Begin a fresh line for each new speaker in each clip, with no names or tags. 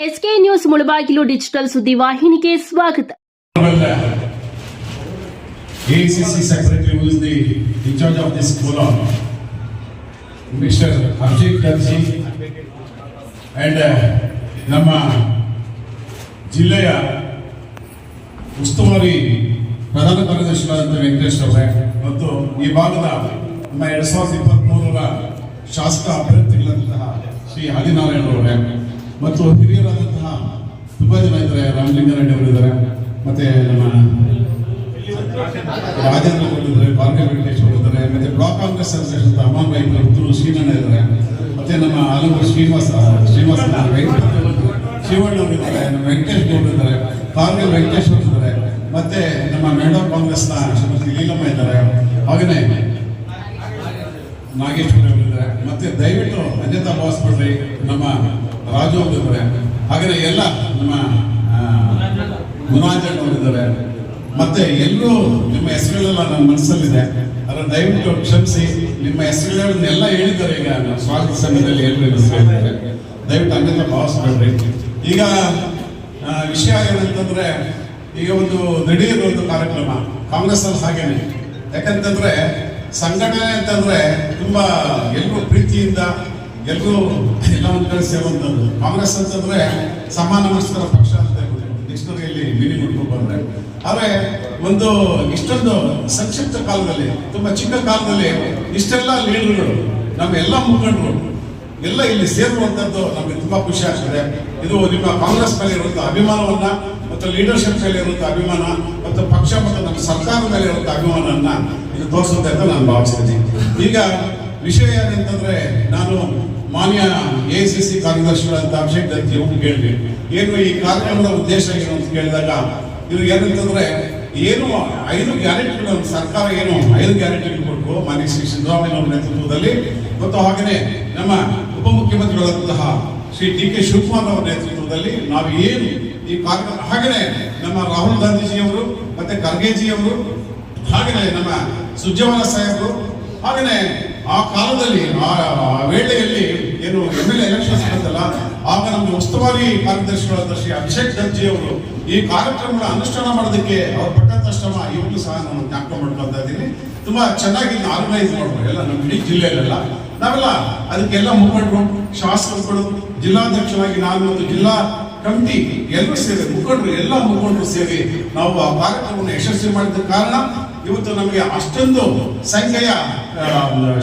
SK news Mulbagal digital ಸುದ್ದಿವಾಹಿನಿಗೆ ಸ್ವಾಗತ.
ACC secretary who is the incharge of this this mister Abhijit Karji and ನಮ್ಮ ಜಿಲ್ಲೆಯ ಉಸ್ತುವಾರಿ ಪ್ರಧಾನ ಕಾರ್ಯದರ್ಶಿಗಳಾದಂಥ ವೆಂಕಟೇಶ್ ಅವರೇ ಮತ್ತು ಈ ಭಾಗದ ನಮ್ಮ ಎರಡ್ ಸಾವಿರದ ಇಪ್ಪತ್ತ್ಮೂರರ ಶಾಸಕ ಅಭ್ಯರ್ಥಿಗಳಂತಹ ಶ್ರೀ ಆದಿನಾರಾಯಣ ಅವರೇ ಮತ್ತು ಹಿರಿಯರಾದಂತಹ ತುಂಬ ಜನ ಇದ್ದಾರೆ ರಾಮಲಿಂಗಾರೆಡ್ಡಿ ಅವರಿದ್ದಾರೆ. ಮತ್ತೆ ನಮ್ಮ ರಾಜೇಂದ್ರ ಅವರಿದ್ದಾರೆ ಭಾರ್ಗವ ವೆಂಕಟೇಶ್ ಅವರಿದ್ದಾರೆ ಮತ್ತೆ ಬ್ಲಾಕ್ ಕಾಂಗ್ರೆಸ್ ಅಧ್ಯಕ್ಷ ಅಮಾನ್ ರೈ ಶ್ರೀನಣ್ಣ ಇದ್ದಾರೆ. ಮತ್ತೆ ನಮ್ಮ ಆಲೂರು ಶ್ರೀನಿವಾಸ ಶ್ರೀನಿವಾಸ ಶಿವಣ್ಣ ಅವರು ಅವರಿದ್ದಾರೆ ನಮ್ಮ ವೆಂಕಟೇಶ್ ಗೌಡ ಇದ್ದಾರೆ, ಭಾರ್ಗವ ವೆಂಕಟೇಶ್ ಅವರು ಇದ್ದಾರೆ. ಮತ್ತೆ ನಮ್ಮ ಮೇಡಮ್ ಕಾಂಗ್ರೆಸ್ನ ಶ್ರೀಮತಿ ಲೀಲಮ್ಮ ಇದ್ದಾರೆ. ಹಾಗೆಯೇ ನಾಗೇಶ್ವರ ಅವರಿದ್ದಾರೆ ಮತ್ತೆ ದಯವಿಟ್ಟು ಅನ್ಯತಾ ಭಾವಿಸ್ಬಿಡ್ರಿ ನಮ್ಮ ರಾಜು ಅವರಿದ್ದಾರೆ ಹಾಗೆಯೇ ಎಲ್ಲ ನಮ್ಮ ಮುನಾಜನ್ ಅವರಿದ್ದಾರೆ ಮತ್ತೆ ಎಲ್ಲರೂ ನಿಮ್ಮ ಹೆಸರುಗಳೆಲ್ಲ ನನ್ನ ಮನಸ್ಸಲ್ಲಿದೆ. ಅದರ ದಯವಿಟ್ಟು ಕ್ಷಮಿಸಿ. ನಿಮ್ಮ ಹೆಸರುಗಳನ್ನೆಲ್ಲ ಹೇಳಿದ್ದಾರೆ ಈಗ ಸ್ವಾಗತ ಸಮಯದಲ್ಲಿ ಎಲ್ಲರೂ ಹೆಸರು ಹೇಳಿದ್ದಾರೆ ದಯವಿಟ್ಟು ಅನ್ಯತಾ ಭಾವಿಸ್ಬೇಡ್ರಿ. ಈಗ ವಿಷಯ ಏನಂತಂದ್ರೆ, ಈಗ ಒಂದು ದಿಢೀರ್ ಒಂದು ಕಾರ್ಯಕ್ರಮ ಕಾಂಗ್ರೆಸ್ ಅಲ್ಲಿ ಹಾಗೇನೆ. ಯಾಕಂತಂದ್ರೆ ಸಂಘಟನೆ ಅಂತಂದ್ರೆ ತುಂಬಾ ಎಲ್ಲರೂ ಪ್ರೀತಿಯಿಂದ ಎಲ್ಲರೂ ಎಲ್ಲ ಒಂದು ಕಡೆ ಸೇರುವಂಥದ್ದು ಕಾಂಗ್ರೆಸ್ ಅಂತಂದ್ರೆ ಸಮಾನ ಮನಸ್ಕರ ಪಕ್ಷ ಅಂತ ಡಿಕ್ಷನರಿಯಲ್ಲಿ ಮೀನಿಂಗ್ ಹುಡ್ಕೊಂಡು ಬಂದ್ರೆ. ಆದ್ರೆ ಒಂದು ಇಷ್ಟೊಂದು ಸಂಕ್ಷಿಪ್ತ ಕಾಲದಲ್ಲಿ, ತುಂಬಾ ಚಿಕ್ಕ ಕಾಲದಲ್ಲಿ ಇಷ್ಟೆಲ್ಲ ಲೀಡರ್ಗಳು, ನಮ್ಮ ಎಲ್ಲ ಮುಖಂಡರು, ಎಲ್ಲ ಇಲ್ಲಿ ಸೇರುವಂತದ್ದು ನಮಗೆ ತುಂಬಾ ಖುಷಿ ಆಗ್ತದೆ. ಇದು ನಿಮ್ಮ ಕಾಂಗ್ರೆಸ್ ಮೇಲೆ ಇರುವಂತಹ ಅಭಿಮಾನವನ್ನ ಮತ್ತು ಲೀಡರ್ಶಿಪ್ ಮೇಲೆ ಇರುವಂತಹ ಅಭಿಮಾನ ಮತ್ತು ಪಕ್ಷ ಮತ್ತು ನಮ್ಮ ಸರ್ಕಾರದ ಮೇಲೆ ಇರುವಂತಹ ಅಭಿಮಾನವನ್ನ ಇದು ತೋರಿಸುತ್ತೆ ಅಂತ ನಾನು ಭಾವಿಸ್ತೀನಿ. ಈಗ ವಿಷಯ ಏನಂತಂದ್ರೆ, ನಾನು ಮಾನ್ಯ ಎ ಸಿ ಸಿ ಕಾರ್ಯದರ್ಶಿಗಳಂತ ಅಭಿಷೇಕ್ ದತ್ತಿ ಅವ್ರು ಕೇಳಿದೆ. ಏನು ಈ ಕಾರ್ಯಕ್ರಮದ ಉದ್ದೇಶ ಏನು ಅಂತ ಕೇಳಿದಾಗ, ಇದು ಏನಂತಂದ್ರೆ, ಏನು ಐದು ಗ್ಯಾರಂಟಿಗಳು, ಸರ್ಕಾರ ಏನು ಐದು ಗ್ಯಾರಂಟಿಗಳು ಕೊಟ್ಟು ಮಾನ್ಯ ಶ್ರೀ ಸಿದ್ದರಾಮಯ್ಯ ಅವರ ನೇತೃತ್ವದಲ್ಲಿ. ಮತ್ತು ಹಾಗೆಯೇ ನಮ್ಮ ಉಪಮುಖ್ಯಮಂತ್ರಿಗಳಾದಂತಹ ಶ್ರೀ ಡಿ ಕೆ ಶಿವಕುಮಾರ್ ಅವರ ನೇತೃತ್ವದಲ್ಲಿ ನಾವು ಏನು ಈ ಕಾರ್ಯಕ್ರಮ ಹಾಗೆಯೇ ನಮ್ಮ ರಾಹುಲ್ ಗಾಂಧೀಜಿಯವರು, ಮತ್ತೆ ಖರ್ಗೆಜಿ ಅವರು ಹಾಗೆಯೇ ನಮ್ಮ ಸುಜ್ಜವಾಲ ಸಾಹೇಬರು, ಹಾಗೆಯೇ ಆ ಕಾಲದಲ್ಲಿ, ಆ ವೇಳೆಯಲ್ಲಿ ಏನು ಎಂ ಎಲ್ ಎಲೆಕ್ಷನ್ಸ್ ಬಂತಲ್ಲ, ಆಗ ನಮ್ಮ ಉಸ್ತುವಾರಿ ಕಾರ್ಯದರ್ಶಿಗಳಾದ ಶ್ರೀ ಅಭಿಷೇಕ್ ದರ್ಜಿ ಅವರು ಈ ಕಾರ್ಯಕ್ರಮಗಳ ಅನುಷ್ಠಾನ ಮಾಡೋದಕ್ಕೆ ಅವ್ರು ಪಟ್ಟಂತ ಶ್ರಮ ಇವತ್ತು ಸಹ ನಾನು ಜ್ಞಾಪಕ ಮಾಡ್ಕೊಳ್ತಾ ಇದ್ದೀನಿ. ತುಂಬಾ ಚೆನ್ನಾಗಿ ಆರ್ಗನೈಸ್ ಮಾಡಿದ್ರು ಎಲ್ಲ ನಮ್ಮ ಇಡೀ ಜಿಲ್ಲೆಯಲ್ಲೆಲ್ಲ. ನಾವೆಲ್ಲ ಅದಕ್ಕೆಲ್ಲ ಮುಖಂಡರು ಶಾಸಕರು ಜಿಲ್ಲಾಧ್ಯಕ್ಷರಾಗಿ ನಾನು ಮತ್ತು ಜಿಲ್ಲಾ ಕಮಿಟಿ ಎಲ್ಲರೂ ಸೇರಿ ಮುಖಂಡರು, ಎಲ್ಲ ಮುಖಂಡರು ಸೇರಿ ನಾವು ಆ ಕಾರ್ಯಕ್ರಮವನ್ನು ಯಶಸ್ವಿ ಮಾಡಿದ ಕಾರಣ. ಇವತ್ತು ನಮಗೆ ಅಷ್ಟೊಂದು ಸಂಖ್ಯೆಯ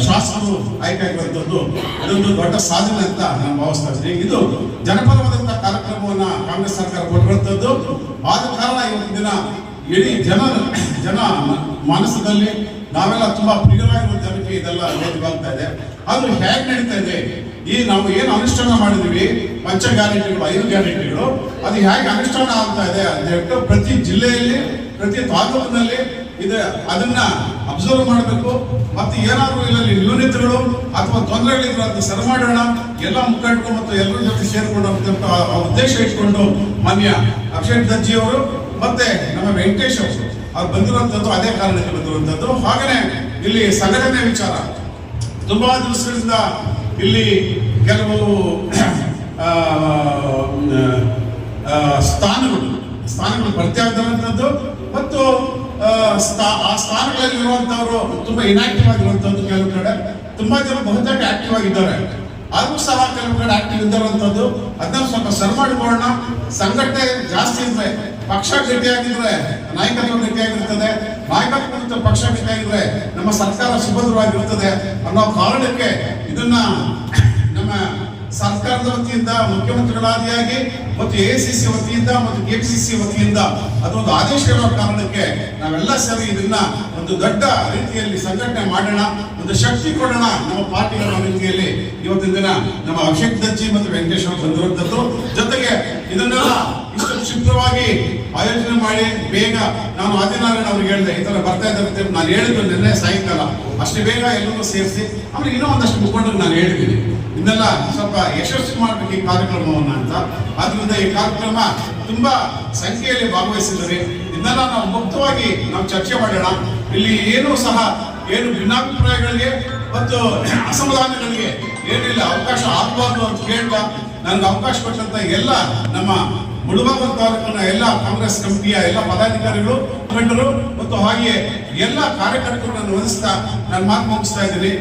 ಶಾಸಕರು ಆಯ್ಕೆ ಆಗುವಂಥದ್ದು ಅದೊಂದು ದೊಡ್ಡ ಸಾಧನೆ ಅಂತ ನಾನು ಭಾವಿಸ್ತಾ ಇದ್ದೀನಿ. ಇದು ಜನಪರವಾದಂಥ ಕಾರ್ಯಕ್ರಮವನ್ನ ಕಾಂಗ್ರೆಸ್ ಸರ್ಕಾರ ಕೊಟ್ಟಿರುವಂತದ್ದು ಆದ ಕಾರಣ ಇವತ್ತಿನ ದಿನ ಇಡೀ ಜನ ಜನ ಮಾನಸದಲ್ಲಿ ನಾವೆಲ್ಲ ತುಂಬಾ ಪ್ರಿಯರಾಗಿರುವ ಜನಕ್ಕೆ ಇದೆಲ್ಲ ವೇದಿಕಾಗ್ತಾ ಇದೆ. ಅದು ಹೇಗೆ ನಡೀತಾ ಇದೆ? ಈ ನಾವು ಏನು ಅನುಷ್ಠಾನ ಮಾಡಿದ್ವಿ ಪಂಚ ಗ್ಯಾರಂಟಿಗಳು ಐದು ಗ್ಯಾರಂಟಿಗಳು, ಅದು ಹೇಗೆ ಅನುಷ್ಠಾನ ಆಗ್ತಾ ಇದೆ ಅಂತ ಹೇಳ್ಬಿಟ್ಟು ಪ್ರತಿ ಜಿಲ್ಲೆಯಲ್ಲಿ, ಪ್ರತಿ ತಾಲೂಕಿನಲ್ಲಿ ಇದೆ, ಅದನ್ನ ಅಬ್ಸರ್ವ್ ಮಾಡಬೇಕು. ಮತ್ತೆ ಏನಾದರೂ ಇಲ್ಲಿ ನ್ಯೂನತೆಗಳು ಅಥವಾ ತೊಂದರೆಗಳಿದ್ರು ಅದನ್ನ ಸರಿ ಮಾಡೋಣ. ಎಲ್ಲ ಮುಖಂಡರು ಮತ್ತು ಎಲ್ಲರ ಜೊತೆ ಸೇರ್ಕೊಂಡು ಆ ಉದ್ದೇಶ ಇಟ್ಕೊಂಡು ಮಾನ್ಯ ಅಕ್ಷಯ್ ದಜ್ಜಿ ಅವರು ಮತ್ತೆ ನಮ್ಮ ವೆಂಕಟೇಶ್ ಅವರು, ಅವ್ರು ಬಂದಿರುವಂತದ್ದು ಅದೇ ಕಾರಣಕ್ಕೆ ಬಂದಿರುವಂತದ್ದು ಹಾಗೆಯೇ ಇಲ್ಲಿ ಸಂಘಟನೆ ವಿಚಾರ. ತುಂಬಾ ದಿವಸಗಳಿಂದ ಇಲ್ಲಿ ಕೆಲವು ಸ್ಥಾನಗಳು ಸ್ಥಾನಗಳು ಭರ್ತಿ ಮತ್ತು ಆ, ಸ್ಥಾ- ಆ ಸ್ಥಾನಗಳಲ್ಲಿ ಇರುವಂತವರು ತುಂಬಾ ಇನ್ಆಕ್ಟಿವ್ ಆಗಿರುವಂತದ್ದು ಕೆಲವು ಕಡೆ. ತುಂಬಾ ಜನ ಬಹುತೇಕ ಆಕ್ಟಿವ್ ಆಗಿದ್ದಾರೆ. ಆದ್ರೂ ಸಹ ಕೆಲವು ಕಡೆ ಆಕ್ಟಿವ್ ಇದ್ದಾರಂತದ್ದು ಅದನ್ನ ಸ್ವಲ್ಪ ಸರಿ ಮಾಡಿಕೊಳ್ಳೋಣ. ಸಂಘಟನೆ ಜಾಸ್ತಿ ಇದ್ರೆ ಪಕ್ಷ ಗಟ್ಟಿಯಾಗಿದ್ರೆ ನಾಯಕತ್ವ ಗಟ್ಟಿಯಾಗಿರ್ತದೆ. ನಾಯಕತ್ವ ಪಕ್ಷ ಗಟ್ಟಿಯಾಗಿದ್ರೆ ನಮ್ಮ ಸರ್ಕಾರ ಸುಭದ್ರವಾಗಿರ್ತದೆ ಅನ್ನೋ ಕಾರಣಕ್ಕೆ ಇದನ್ನ ನಮ್ಮ ಸರ್ಕಾರದ ವತಿಯಿಂದ ಮುಖ್ಯಮಂತ್ರಿಗಳಾದಿಯಾಗಿ ಮತ್ತು ಎ ಸಿ ಸಿ ವತಿಯಿಂದ ಮತ್ತು ಕೆಪಿಸಿಸಿ ವತಿಯಿಂದ ಅದೊಂದು ಆದೇಶ ಇರೋ ಕಾರಣಕ್ಕೆ ನಾವೆಲ್ಲ ಸೇರಿ ಇದನ್ನ ಒಂದು ದೊಡ್ಡ ರೀತಿಯಲ್ಲಿ ಸಂಘಟನೆ ಮಾಡೋಣ, ಒಂದು ಶಕ್ತಿ ಕೊಡೋಣ ನಮ್ಮ ಪಾರ್ಟಿಗಳ ರೀತಿಯಲ್ಲಿ ಇವತ್ತಿನ ದಿನ ನಮ್ಮ ಅಭಿಷೇಕ್ ದಜ್ಜಿ ಮತ್ತು ವೆಂಕಟೇಶ್ ಅವರು ಬಂದಿರುವಂತದ್ದು ಜೊತೆಗೆ ಇದನ್ನೆಲ್ಲ ಕ್ಷಿಪ್ರವಾಗಿ ಆಯೋಜನೆ ಮಾಡಿ ಬೇಗ ನಾನು ಆದಿನಾರಾಯಣ ಅವ್ರಿಗೆ ಹೇಳಿದೆ, ಈ ತರ ಬರ್ತಾ ಇದ್ದಾರೆ ನಾನು ಹೇಳಿದ್ದು ನಿನ್ನೆ ಸಾಯಂಕಾಲ. ಅಷ್ಟು ಬೇಗ ಎಲ್ಲರೂ ಸೇರಿಸಿ ಆಮೇಲೆ ಇನ್ನೂ ಒಂದಷ್ಟು ಮುಖಂಡರು ನಾನು ಹೇಳಿದ್ದೀನಿ. ಇದನ್ನೆಲ್ಲ ಸ್ವಲ್ಪ ಯಶಸ್ವಿ ಮಾಡಬೇಕು ಈ ಕಾರ್ಯಕ್ರಮವನ್ನು ಅಂತ. ಆದ್ರಿಂದ ಈ ಕಾರ್ಯಕ್ರಮ ತುಂಬಾ ಸಂಖ್ಯೆಯಲ್ಲಿ ಭಾಗವಹಿಸಿದರೆ ಇದನ್ನೆಲ್ಲ ನಾವು ಮುಕ್ತವಾಗಿ ನಾವು ಚರ್ಚೆ ಮಾಡೋಣ. ಇಲ್ಲಿ ಏನೂ ಸಹ ಏನು ಭಿನ್ನಾಭಿಪ್ರಾಯಗಳಿಗೆ ಮತ್ತು ಅಸಮಾಧಾನಗಳಿಗೆ ಏನಿಲ್ಲ. ಅವಕಾಶ ಆಗಬಾರ್ದು ಅಂತ ಕೇಳ್ತಾ ನನಗೆ ಅವಕಾಶ ಕೊಟ್ಟಂತ ಎಲ್ಲ ನಮ್ಮ ಮುಳುಬಾಗ ತಾಲೂಕಿನ ಎಲ್ಲ ಕಾಂಗ್ರೆಸ್ ಕಮಿಟಿಯ ಎಲ್ಲ ಪದಾಧಿಕಾರಿಗಳು, ಮುಖಂಡರು ಮತ್ತು ಹಾಗೆಯೇ ಎಲ್ಲ ಕಾರ್ಯಕರ್ತರು ನಾನು ವಂದಿಸ್ತಾ ನಾನು ಮಾತು ಮುಗಿಸ್ತಾ ಇದ್ದೀನಿ.